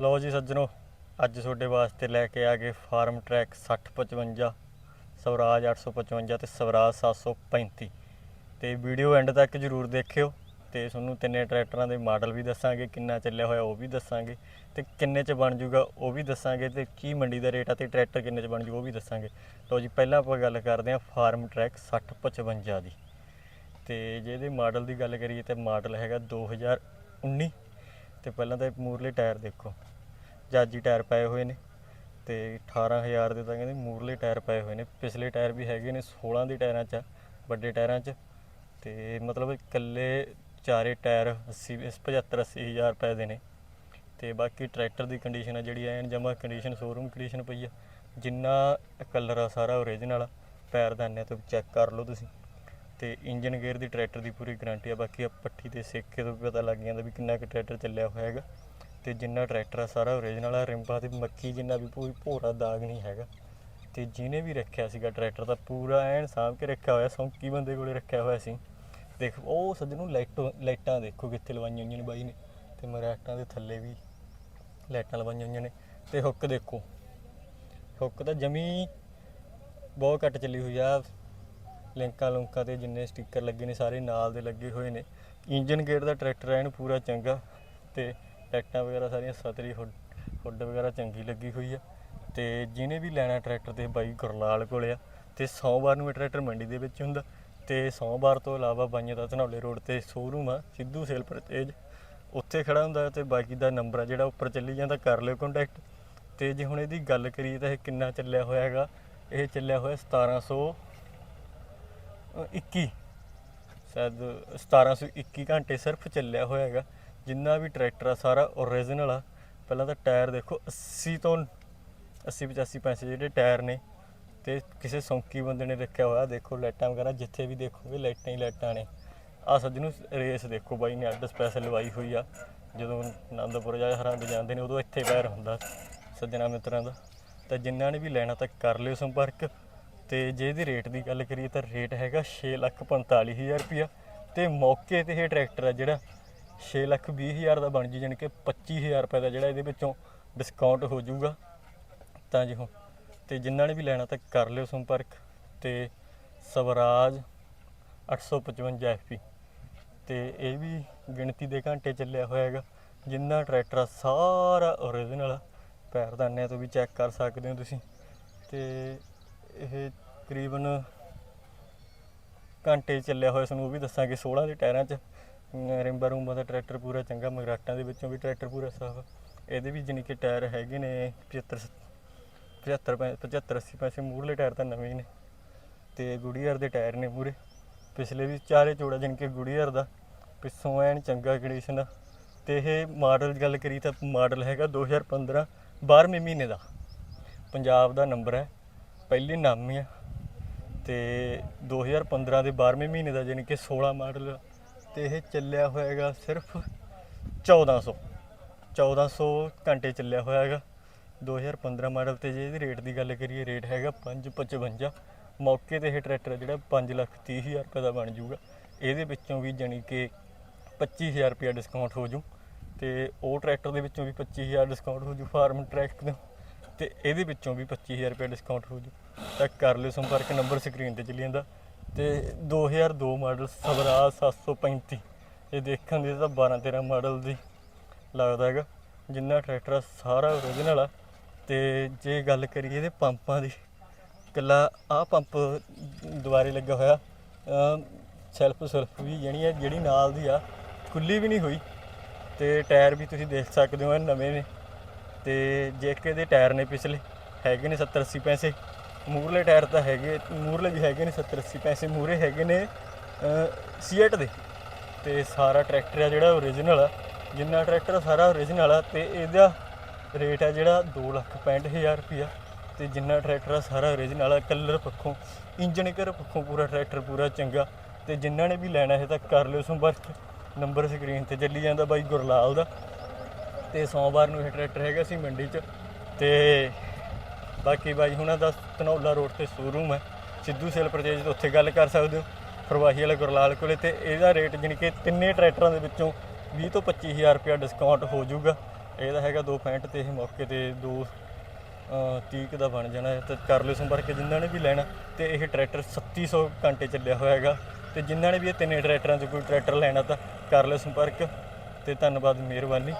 ਲਓ ਜੀ ਸੱਜਣੋ, ਅੱਜ ਤੁਹਾਡੇ ਵਾਸਤੇ ਲੈ ਕੇ ਆ ਗਏ ਫਾਰਮ ਟਰੈਕ 6055 ਸਵਰਾਜ 855 ਤੇ ਸਵਰਾਜ 735 ਤੇ ਵੀਡੀਓ ਐਂਡ ਤੱਕ ਜਰੂਰ ਦੇਖਿਓ ਤੇ ਤੁਹਾਨੂੰ ਤਿੰਨੇ ਟਰੈਕਟਰਾਂ ਦੇ ਮਾਡਲ ਵੀ ਦੱਸਾਂਗੇ, ਕਿੰਨਾ ਚੱਲਿਆ ਹੋਇਆ ਉਹ ਵੀ ਦੱਸਾਂਗੇ ਤੇ ਕਿੰਨੇ ਚ ਬਣ ਜੂਗਾ ਉਹ ਵੀ ਦੱਸਾਂਗੇ ਤੇ ਕੀ ਮੰਡੀ ਦਾ ਰੇਟ ਆ ਤੇ ਟਰੈਕਟਰ ਕਿੰਨੇ ਚ ਬਣ ਜੂ ਉਹ ਵੀ ਦੱਸਾਂਗੇ। ਲਓ ਜੀ, ਪਹਿਲਾਂ ਆਪਾਂ ਗੱਲ ਕਰਦੇ ਹਾਂ ਫਾਰਮ ਟਰੈਕ 6055 ਦੀ। ਤੇ ਜੇ ਮਾਡਲ ਦੀ ਗੱਲ ਕਰੀਏ ਤੇ ਮਾਡਲ ਹੈਗਾ 2019 ਤੇ ਪਹਿਲਾਂ ਤਾਂ ਮੂਰਲੇ ਟਾਇਰ ਦੇਖੋ। ਜਾਜੀ ਟਾਇਰ ਪਏ ਹੋਏ ਨੇ ਤੇ 18000 ਦੇ ਤਾਂ ਕਹਿੰਦੇ ਮੂਰਲੇ ਟਾਇਰ ਪਏ ਹੋਏ ਨੇ। ਪਿਛਲੇ ਟਾਇਰ ਵੀ ਹੈਗੇ ਨੇ 16 ਦੇ ਟਾਇਰਾਂ 'ਚ ਆ, ਵੱਡੇ ਟਾਇਰਾਂ 'ਚ। ਤੇ ਮਤਲਬ ਇਕੱਲੇ ਚਾਰੇ ਟਾਇਰ 80 75 80000 ਰੁਪਏ ਦੇ ਨੇ। ਤੇ ਬਾਕੀ ਟਰੈਕਟਰ ਦੀ ਕੰਡੀਸ਼ਨ ਆ ਜਿਹੜੀ ਐਨ ਜਮਾ ਕੰਡੀਸ਼ਨ ਸ਼ੋਰੂਮ ਕੰਡੀਸ਼ਨ ਪਈ ਆ। ਜਿੰਨਾ ਕਲਰ ਆ ਸਾਰਾ ਓਰੀਜਨਲ ਆ ਪੈਰਦਾਨੇ ਤੋਂ ਚੈੱਕ ਕਰ ਲਓ ਤੁਸੀਂ। ਤੇ ਇੰਜਨ ਗੇਅਰ ਦੀ ਟਰੈਕਟਰ ਦੀ ਪੂਰੀ ਗਾਰੰਟੀ ਆ। ਬਾਕੀ ਆ ਪੱਠੀ ਤੇ ਸੇਕੇ ਤੋਂ ਵੀ ਪਤਾ ਲੱਗ ਜਾਂਦਾ ਵੀ ਕਿੰਨਾ ਕੁ ਟਰੈਕਟਰ ਚੱਲਿਆ ਹੋਇਆ ਹੈਗਾ। ਤੇ ਜਿੰਨਾ ਟਰੈਕਟਰ ਆ, ਸਾਰਾ ਓਰੀਜਨਲ ਆ, ਰਿੰਪਾ ਤੇ ਮੱਕੀ ਜਿੰਨਾ ਵੀ ਕੋਈ ਭੋਰਾ ਦਾਗ ਨਹੀਂ ਹੈਗਾ। ਤੇ ਜਿਹਨੇ ਵੀ ਰੱਖਿਆ ਸੀਗਾ ਟਰੈਕਟਰ ਤਾਂ ਪੂਰਾ ਐਨ ਸਾਂਭ ਕੇ ਰੱਖਿਆ ਹੋਇਆ, ਸੌਂਕੀ ਬੰਦੇ ਕੋਲੇ ਰੱਖਿਆ ਹੋਇਆ ਸੀ। ਦੇਖ, ਉਹ ਸੱਜਣੋਂ ਲਾਈਟਾਂ ਲਾਈਟਾਂ ਦੇਖੋ ਕਿੱਥੇ ਲਵਾਈਆਂ ਹੋਈਆਂ ਨੇ ਬਾਈ ਨੇ। ਤੇ ਮਰਾਟਾਂ ਦੇ ਥੱਲੇ ਵੀ ਲਾਈਟਾਂ ਲਵਾਈਆਂ ਹੋਈਆਂ ਨੇ। ਤੇ ਹੁੱਕ ਦੇਖੋ, ਹੁੱਕ ਤਾਂ ਜਮੀ ਬਹੁਤ ਘੱਟ ਚੱਲੀ ਹੋਈ ਆ। ਲਿੰਕਾਂ ਲੁੰਕਾਂ ਤੇ ਜਿੰਨੇ ਸਟicker ਲੱਗੇ ਨੇ, ਸਾਰੇ ਨਾਲ ਦੇ ਲੱਗੇ ਹੋਏ ਨੇ। ਇੰਜਨ ਗੇਅਰ ਦਾ ਟਰੈਕਟਰ ਐਨ ਪੂਰਾ ਚੰਗਾ। ਤੇ ਲਾਈਟਾਂ ਵਗੈਰਾ ਸਾਰੀਆਂ ਸਤਰੀ ਹੁੱਡ ਹੁੱਡ ਵਗੈਰਾ ਚੰਗੀ ਲੱਗੀ ਹੋਈ ਆ। ਤੇ ਜਿਹਨੇ ਵੀ ਲੈਣਾ ਟਰੈਕਟਰ ਤੇ ਬਾਈ ਗੁਰਲਾਲ ਕੋਲੇ ਆ ਤੇ ਸੋਮਵਾਰ ਨੂੰ ਇਹ ਟਰੈਕਟਰ ਮੰਡੀ ਦੇ ਵਿੱਚ ਹੁੰਦਾ। ਤੇ ਸੋਮਵਾਰ ਤੋਂ ਇਲਾਵਾ ਬਾਈਆਂ ਦਾ ਧਨੌਲੇ ਰੋਡ ਤੇ ਸ਼ੋਰੂਮ ਆ ਸਿੱਧੂ ਸੇਲ ਪਰਚੇਜ। ਉੱਥੇ ਖੜਾ ਹੁੰਦਾ ਤੇ ਬਾਕੀ ਦਾ ਨੰਬਰ ਆ ਜਿਹੜਾ ਉੱਪਰ ਚੱਲੀ ਜਾਂਦਾ ਕਰ ਲਿਓ ਕੰਟੈਕਟ ਤੇ ਜੇ ਹੁਣ ਇਹਦੀ ਗੱਲ ਕਰੀਏ ਤਾਂ ਇਹ ਕਿੰਨਾ ਚੱਲਿਆ ਹੋਇਆ ਹੈਗਾ? ਇਹ ਚੱਲਿਆ ਹੋਇਆ 1700 ਅ, 21 ਸ਼ਾਇਦ 1721 ਘੰਟੇ ਸਿਰਫ ਚੱਲਿਆ ਹੋਇਆ ਹੈਗਾ। ਜਿੰਨਾ ਵੀ ਟਰੈਕਟਰ ਆ, ਸਾਰਾ ਓਰੀਜਨਲ ਆ। ਪਹਿਲਾਂ ਤਾਂ ਟਾਇਰ ਦੇਖੋ 80 ਤੋਂ 80 85 ਪੈਸੇ ਜਿਹੜੇ ਟਾਇਰ ਨੇ, ਤੇ ਕਿਸੇ ਸੌਂਕੀ ਬੰਦੇ ਨੇ ਰੱਖਿਆ ਹੋਇਆ, ਦੇਖੋ ਲਾਈਟਾਂ ਵਗੈਰਾ, ਜਿੱਥੇ ਵੀ ਦੇਖੋਗੇ ਲਾਈਟਾਂ ਹੀ ਲਾਈਟਾਂ ਨੇ। ਆ ਨੂੰ ਰੇਸ ਦੇਖੋ ਬਾਈ ਨੇ, ਅੱਡ ਸਪੈਸ਼ਲ ਲਵਾਈ ਹੋਈ ਆ। ਜਦੋਂ ਆਨੰਦਪੁਰ ਜਾਂ ਹਰਾਂ ਜਾਂਦੇ ਨੇ, ਉਦੋਂ ਇੱਥੇ ਪੈਰ ਹੁੰਦਾ ਸੱਜਣਾ ਮਿੱਤਰਾਂ ਦਾ। ਤਾਂ ਜਿਨ੍ਹਾਂ ਨੇ ਵੀ ਲੈਣਾ, ਤਾਂ ਕਰ ਲਿਓ ਸੰਪਰਕ। ਤੇ ਜੇ ਇਹਦੀ ਰੇਟ ਦੀ ਗੱਲ ਕਰੀਏ, ਤਾਂ ਰੇਟ ਹੈਗਾ 645000 ਰੁਪਇਆ। ਤੇ ਮੌਕੇ ਤੇ ਇਹ ਟਰੈਕਟਰ ਆ ਜਿਹੜਾ 620000 ਦਾ ਬਣ ਜੀ, ਜਾਣੀ ਕਿ 25000 ਰੁਪਏ ਦਾ ਜਿਹੜਾ ਇਹਦੇ ਵਿੱਚੋਂ ਡਿਸਕਾਊਂਟ ਹੋ ਜਾਊਗਾ। ਤਾਂ ਜੀ ਹੁਣ, ਤੇ ਜਿਨ੍ਹਾਂ ਨੇ ਵੀ ਲੈਣਾ ਤਾਂ ਕਰ ਲਿਓ ਸੰਪਰਕ। ਤੇ ਸਵਰਾਜ 855 ਐਫਪੀ ਤੇ ਇਹ ਵੀ ਗਿਣਤੀ ਦੇ ਘੰਟੇ ਚੱਲਿਆ ਹੋਇਆ ਹੈਗਾ, ਜਿੰਨਾ ਟਰੈਕਟਰ ਆ, ਸਾਰਾ ਓਰੀਜਨਲ ਆ। ਪੈਰਦਾਨਿਆਂ ਤੋਂ ਵੀ ਚੈੱਕ ਕਰ ਸਕਦੇ ਹੋ ਤੁਸੀਂ। ਤੇ ਇਹ ਤਕਰੀਬਨ ਘੰਟੇ ਚੱਲਿਆ ਹੋਇਆ ਸਾਨੂੰ ਉਹ ਵੀ ਦੱਸਾਂਗੇ 16 ਦੇ ਟਾਇਰਾਂ 'ਚ। ਰਿੰਬਾ ਰੂੰਬਾ ਦਾ ਟਰੈਕਟਰ ਪੂਰਾ ਚੰਗਾ ਮਗਰਾਟਾਂ ਦੇ ਵਿੱਚੋਂ ਵੀ ਟਰੈਕਟਰ ਪੂਰਾ ਸਾਫ਼ ਇਹਦੇ ਵੀ ਜਾਣੀ ਕਿ ਟਾਇਰ ਹੈਗੇ ਨੇ 75 75 ਪੈ- 75 80 ਪੈਸੇ ਮੂਹਰਲੇ ਟਾਇਰ ਤਾਂ ਨਵੇਂ ਹੀ ਨੇ। ਤੇ ਗੁੜੀਅਰ ਦੇ ਟਾਇਰ ਨੇ ਮੂਰੇ ਪਿਛਲੇ ਵੀ ਚਾਰੇ ਚੋੜਾ ਜਾਣੀ ਕਿ ਗੁੜੀਅਰ ਦਾ, ਪਿੱਛੋਂ ਐਨ ਚੰਗਾ ਕੰਡੀਸ਼ਨ ਦਾ ਤੇ ਇਹ ਮਾਡਲ ਗੱਲ ਕਰੀ ਤਾਂ ਮਾਡਲ ਹੈਗਾ 2015 12ਵੇਂ ਮਹੀਨੇ ਦਾ। ਪੰਜਾਬ ਦਾ ਨੰਬਰ ਹੈ, ਪਹਿਲੀ ਨਾਮੀ ਆ। ਤੇ 2015 ਦੇ 12ਵੇਂ ਮਹੀਨੇ ਦਾ ਯਾਨੀ ਕਿ 16 ਮਾਡਲ ਤੇ ਇਹ ਚੱਲਿਆ ਹੋਏਗਾ ਸਿਰਫ 1400 1400 ਘੰਟੇ ਚੱਲਿਆ ਹੋਇਆ ਹੈਗਾ 2015 ਮਾਡਲ ਤੇ ਜੇ ਇਹਦੀ ਰੇਟ ਦੀ ਗੱਲ ਕਰੀਏ, ਰੇਟ ਹੈਗਾ 555 ਮੌਕੇ ਤੇ ਇਹ ਟਰੈਕਟਰ ਜਿਹੜਾ 5 ਲੱਖ 30 ਹਜ਼ਾਰ ਰੁਪਏ ਦਾ ਬਣ ਜਾਊਗਾ। ਇਹਦੇ ਵਿੱਚੋਂ ਵੀ ਜਾਣੀ ਕਿ 25000 ਰੁਪਏ ਡਿਸਕਾਊਂਟ ਹੋ ਜੂ ਤੇ ਉਹ ਟਰੈਕਟਰ ਦੇ ਵਿੱਚੋਂ ਵੀ 25000 ਡਿਸਕਾਊਂਟ ਹੋ ਜੂ ਫਾਰਮ ਟਰੈਕ ਦੇ। ਤੇ ਇਹਦੇ ਵਿੱਚੋਂ ਵੀ 25000 ਰੁਪਏ ਡਿਸਕਾਊਂਟ ਹੋ ਜੂ ਤਾਂ ਕਰ ਲਿਓ ਸੰਪਰਕ, ਨੰਬਰ ਸਕਰੀਨ ਤੇ ਚੱਲੀ ਜਾਂਦਾ। ਤੇ 2002 ਮਾਡਲ ਸਵਰਾਜ 735 ਇਹ ਦੇਖਣ ਦੇ ਤਾਂ 12 13 ਮਾਡਲ ਦੀ ਲੱਗਦਾ ਹੈਗਾ, ਜਿੰਨਾ ਟਰੈਕਟਰ ਆ, ਸਾਰਾ ਓਰੀਜਨਲ ਆ। ਤੇ ਜੇ ਗੱਲ ਕਰੀਏ ਇਹਦੇ ਪੰਪਾਂ ਦੀ ਕੱਲਾ ਆਹ ਪੰਪ ਦੁਬਾਰੇ ਲੱਗਾ ਹੋਇਆ ਸੈਲਫ ਸੈਲਫ ਵੀ ਜਿਹੜੀ ਹੈ ਜਿਹੜੀ ਨਾਲ ਦੀ ਆ, ਖੁੱਲੀ ਵੀ ਨਹੀਂ ਹੋਈ। ਤੇ ਟਾਇਰ ਵੀ ਤੁਸੀਂ ਦੇਖ ਸਕਦੇ ਹੋ ਨਵੇਂ ਨੇ। ਤੇ ਜੇ ਦੇ ਟਾਇਰ ਨੇ ਪਿਛਲੇ, ਹੈਗੇ ਨੇ 70 80 ਪੈਸੇ। ਮੂਰਲੇ ਟਾਇਰ ਤਾਂ ਹੈਗੇ ਮੂਰਲੇ ਵੀ ਹੈਗੇ ਨੇ 70 80 ਪੈਸੇ ਮੂਰੇ ਹੈਗੇ ਨੇ ਸੀਐਟ ਦੇ। ਤੇ ਸਾਰਾ ਟਰੈਕਟਰ ਆ ਜਿਹੜਾ ਓਰੀਜਨਲ ਆ। ਜਿੰਨਾ ਟਰੈਕਟਰ ਆ, ਸਾਰਾ ਓਰੀਜਨਲ ਆ ਤੇ ਇਹਦਾ ਰੇਟ ਆ ਜਿਹੜਾ 265000 ਰੁਪਿਆ ਤੇ ਜਿੰਨਾ ਟਰੈਕਟਰ ਆ, ਸਾਰਾ ਓਰੀਜਨਲ ਆ, ਕਲਰ ਪੱਖੋਂ ਇੰਜਨ ਕਰ ਪੱਖੋਂ ਪੂਰਾ ਟਰੈਕਟਰ ਪੂਰਾ ਚੰਗਾ। ਤੇ ਜਿਨ੍ਹਾਂ ਨੇ ਵੀ ਲੈਣਾ ਹੈ ਤਾਂ ਕਰ ਲਿਓ ਸੰਪਰਕ। ਨੰਬਰ ਸਕਰੀਨ ਤੇ ਚੱਲੀ ਜਾਂਦਾ ਬਾਈ ਗੁਰਲਾਲ ਦਾ। ਤੇ ਸੋਮਵਾਰ ਨੂੰ ਇਹ ਟਰੈਕਟਰ ਹੈਗਾ ਸੀ ਮੰਡੀ 'ਚ। ਤੇ ਬਾਕੀ ਬਾਈ ਹੁਣਾਂ ਦਾ ਧਨੌਲਾ ਰੋਡ ਤੇ ਸ਼ੋਰੂਮ ਹੈ। ਸਿੱਧੂ ਸੇਲ ਪਰਚੇਜ ਤੋਂ ਉੱਥੇ ਗੱਲ ਕਰ ਸਕਦੇ ਹੋ। ਫਰਵਾਹੀ ਵਾਲੇ ਗੁਰਲਾਲ ਕੋਲੇ ਤੇ ਇਹਦਾ ਰੇਟ ਜਾਣੀ ਕਿ ਤਿੰਨੇ ਟਰੈਕਟਰਾਂ ਦੇ ਵਿੱਚੋਂ 20 ਤੋਂ 25000 ਰੁਪਇਆ ਡਿਸਕਾਊਂਟ ਹੋ ਜਾਊਗਾ। ਇਹਦਾ ਹੈਗਾ 265 ਤੇ ਇਹ ਮੌਕੇ ਤੇ 2 30 ਦਾ ਬਣ ਜਾਣਾ ਹੈ ਤੇ ਕਰ ਲਿਓ ਸੰਪਰਕ ਜਿਨ੍ਹਾਂ ਨੇ ਵੀ ਲੈਣਾ ਤੇ ਇਹ ਟਰੈਕਟਰ 3700 ਘੰਟੇ ਚੱਲਿਆ ਹੋਇਆ ਹੈਗਾ ਤੇ ਜਿਨ੍ਹਾਂ ਨੇ ਵੀ ਇਹ ਤਿੰਨੇ ਟਰੈਕਟਰਾਂ 'ਚ ਕੋਈ ਟਰੈਕਟਰ ਲੈਣਾ ਤਾਂ ਕਰ ਲਿਓ ਸੰਪਰਕ ਤੇ ਧੰਨਵਾਦ, ਮਿਹਰਬਾਨੀ।